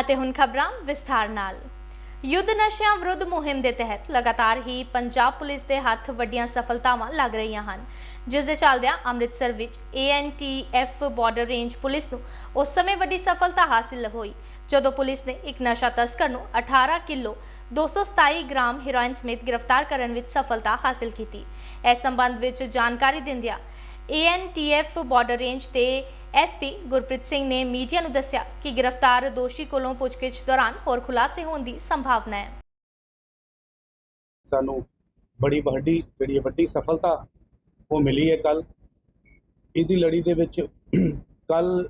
ਅਤੇ ਹੁਣ ਖਬਰਾਂ ਵਿਸਥਾਰ ਨਾਲ। ਯੁੱਧ ਨਸ਼ਿਆਂ ਵਿਰੁੱਧ ਮੁਹਿੰਮ ਦੇ ਤਹਿਤ ਲਗਾਤਾਰ ਹੀ ਪੰਜਾਬ ਪੁਲਿਸ ਦੇ ਹੱਥ ਵੱਡੀਆਂ ਸਫਲਤਾਵਾਂ ਲੱਗ ਰਹੀਆਂ ਹਨ। ਜਿਸ ਦੇ ਚੱਲਦਿਆਂ ਅੰਮ੍ਰਿਤਸਰ ਵਿੱਚ ANTF ਬਾਰਡਰ ਰੇਂਜ ਪੁਲਿਸ ਨੂੰ ਉਸ ਸਮੇਂ ਵੱਡੀ ਸਫਲਤਾ ਹਾਸਿਲ ਹੋਈ, ਜਦੋਂ ਪੁਲਿਸ ਨੇ ਇੱਕ ਨਸ਼ਾ ਤਸਕਰ ਨੂੰ 18 ਕਿਲੋ 227 ਗ੍ਰਾਮ ਹੈਰੋਇਨ ਸਮੇਤ ਗ੍ਰਿਫਤਾਰ ਕਰਨ ਵਿੱਚ ਸਫਲਤਾ ਹਾਸਿਲ ਕੀਤੀ। ਇਸ ਸੰਬੰਧ ਵਿੱਚ ਜਾਣਕਾਰੀ ਦਿੰਦਿਆਂ ANTF ਬਾਰਡਰ ਰੇਂਜ 'ਤੇ ਐਸਪੀ ਗੁਰਪ੍ਰੀਤ ਸਿੰਘ ਨੇ ਮੀਡੀਆ ਨੂੰ ਦੱਸਿਆ ਕਿ ਗ੍ਰਿਫਤਾਰ ਦੋਸ਼ੀ ਕੋਲੋਂ ਪੁੱਛਗਿੱਛ ਦੌਰਾਨ ਹੋਰ ਖੁਲਾਸੇ ਹੋਣ ਦੀ ਸੰਭਾਵਨਾ ਹੈ। ਸਾਨੂੰ ਬੜੀ ਵੱਡੀ, ਜਿਹੜੀ ਵੱਡੀ ਸਫਲਤਾ ਉਹ ਮਿਲੀ ਹੈ ਕੱਲ ਇਹਦੀ ਲੜੀ ਦੇ ਵਿੱਚ ਕੱਲ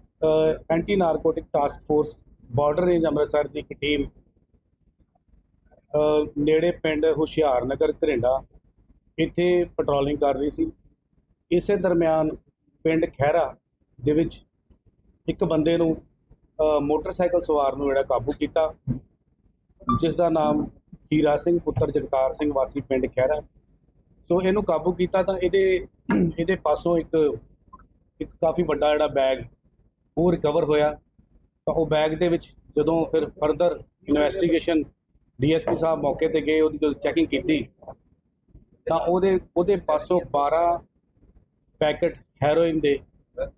anti narcotic task force border range Amritsar ਦੀ ਇੱਕ ਟੀਮ ਨੇੜੇ ਪਿੰਡ ਹੁਸ਼ਿਆਰਨਗਰ ਘਰਿੰਡਾ ਇੱਥੇ ਪੈਟਰੋਲਿੰਗ ਕਰ ਰਹੀ ਸੀ। ਇਸੇ ਦਰਮਿਆਨ ਪਿੰਡ ਖਹਿਰਾ ਦੇ ਵਿੱਚ ਇੱਕ ਬੰਦੇ ਨੂੰ ਮੋਟਰਸਾਈਕਲ ਸਵਾਰ ਨੂੰ ਜਿਹੜਾ ਕਾਬੂ ਕੀਤਾ, ਜਿਸ ਦਾ ਨਾਮ ਹੀਰਾ ਸਿੰਘ, ਪੁੱਤਰ ਜਗਤਾਰ ਸਿੰਘ, ਵਾਸੀ ਪਿੰਡ ਖਹਿਰਾ। ਸੋ ਇਹਨੂੰ ਕਾਬੂ ਕੀਤਾ ਤਾਂ ਇਹਦੇ ਇਹਦੇ ਪਾਸੋਂ ਇੱਕ ਇੱਕ ਕਾਫੀ ਵੱਡਾ ਜਿਹੜਾ ਬੈਗ ਉਹ ਰਿਕਵਰ ਹੋਇਆ। ਤਾਂ ਉਹ ਬੈਗ ਦੇ ਵਿੱਚ ਜਦੋਂ ਫਿਰ ਫਰਦਰ ਇਨਵੈਸਟੀਗੇਸ਼ਨ ਡੀਐਸਪੀ ਸਾਹਿਬ ਮੌਕੇ ਤੇ ਗਏ, ਉਹਦੀ ਜਦੋਂ ਚੈਕਿੰਗ ਕੀਤੀ, ਤਾਂ ਉਹਦੇ ਉਹਦੇ ਪਾਸੋਂ 12 ਪੈਕਟ ਹੈਰੋਇਨ ਦੇ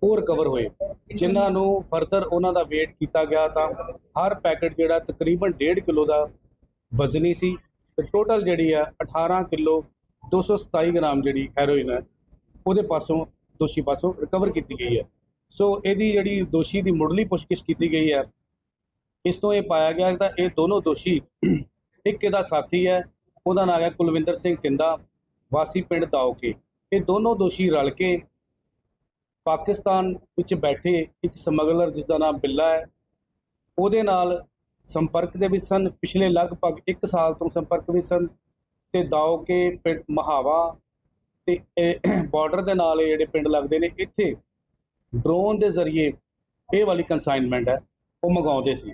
ਉਹ ਰਿਕਵਰ ਹੋਏ। ਜਿਨ੍ਹਾਂ ਨੂੰ ਫਰਦਰ ਉਹਨਾਂ ਦਾ weight ਕੀਤਾ ਗਿਆ ਤਾਂ ਹਰ ਪੈਕੇਟ ਜਿਹੜਾ ਤਕਰੀਬਨ 1.5 ਕਿਲੋ ਦਾ ਵਜ਼ਨੀ ਸੀ ਤੇ ਟੋਟਲ ਜਿਹੜੀ ਆ 18 ਕਿਲੋ 227 ਗ੍ਰਾਮ ਜਿਹੜੀ ਹੈਰੋਇਨ ਹੈ ਉਹਦੇ ਪਾਸੋਂ ਦੋਸ਼ੀ ਪਾਸੋਂ ਰਿਕਵਰ ਕੀਤੀ ਗਈ ਹੈ ਸੋ ਇਹਦੀ ਜਿਹੜੀ ਦੋਸ਼ੀ ਦੀ ਮੁੱਢਲੀ ਪੁੱਛਗਿੱਛ ਕੀਤੀ ਗਈ ਹੈ ਇਸ ਤੋਂ ਇਹ ਪਾਇਆ ਗਿਆ ਕਿ ਇਹ ਦੋਨੋਂ ਦੋਸ਼ੀ ਇੱਕ ਇਹਦਾ ਸਾਥੀ ਹੈ ਉਹਦਾ ਨਾਮ ਹੈ ਕੁਲਵਿੰਦਰ ਸਿੰਘ ਕਿੰਦਾ, ਵਾਸੀ ਪਿੰਡ ਦਾਉਕੇ ਇਹ ਦੋਨੋਂ ਦੋਸ਼ੀ ਰਲ ਕੇ ਪਾਕਿਸਤਾਨ ਵਿੱਚ ਬੈਠੇ ਇੱਕ ਸਮਗਲਰ ਜਿਸ ਦਾ ਨਾਮ ਬਿੱਲਾ ਹੈ, ਉਹਦੇ ਨਾਲ ਸੰਪਰਕ ਦੇ ਵੀ ਸਨ। ਪਿਛਲੇ ਲਗਭਗ 1 ਸਾਲ ਤੋਂ ਸੰਪਰਕ ਵੀ ਸਨ ਤੇ ਦਾਓ ਕੇ ਪਿੰਡ ਮਹਾਵਾ ਤੇ ਬਾਰਡਰ ਦੇ ਨਾਲ ਇਹ ਜਿਹੜੇ ਪਿੰਡ ਲੱਗਦੇ ਨੇ, ਇੱਥੇ ਡਰੋਨ ਦੇ ਜ਼ਰੀਏ ਇਹ ਵਾਲੀ ਕਨਸਾਈਨਮੈਂਟ ਹੈ, ਉਹ ਮੰਗਾਉਂਦੇ ਸੀ।